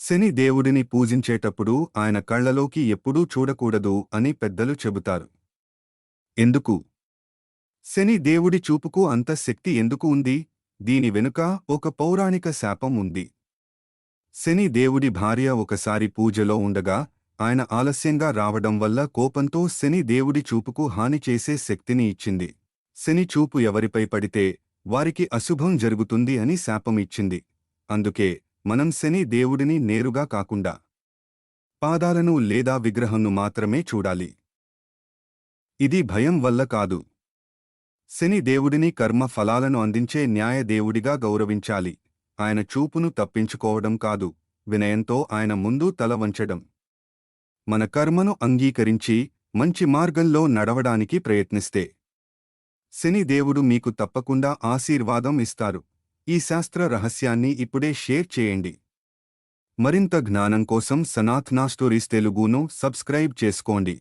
శని దేవుడిని పూజించేటప్పుడు ఆయన కళ్ళలోకి ఎప్పుడూ చూడకూడదు అని పెద్దలు చెబుతారు. ఎందుకు? శని దేవుడి చూపుకు అంత శక్తి ఎందుకు ఉంది? దీని వెనుక ఒక పౌరాణిక శాపం ఉంది. శని దేవుడి భార్య ఒకసారి పూజలో ఉండగా ఆయన ఆలస్యంగా రావడం వల్ల కోపంతో శని దేవుడి చూపుకు హాని చేసే శక్తిని ఇచ్చింది. శని చూపు ఎవరిపై పడితే వారికి అశుభం జరుగుతుంది అని శాపం ఇచ్చింది. అందుకే మనం శని దేవుడిని నేరుగా కాకుండా పాదాలను లేదా విగ్రహంను మాత్రమే చూడాలి. ఇది భయం వల్ల కాదు. శని దేవుడిని కర్మ ఫలాలను అందించే న్యాయ దేవుడిగా గౌరవించాలి. ఆయన చూపును తప్పించుకోవడం కాదు వినయంతో ఆయన ముందు తల వంచడం. మన కర్మను అంగీకరించి మంచి మార్గంలో నడవడానికి ప్రయత్నిస్తే శని దేవుడు మీకు తప్పకుండా ఆశీర్వాదం ఇస్తారు. ఈ శాస్త్ర రహస్యాన్ని ఇప్పుడే షేర్ చేయండి. మరింత జ్ఞానం కోసం సనాథ్నా స్టోరీస్ తెలుగును సబ్స్క్రైబ్ చేసుకోండి.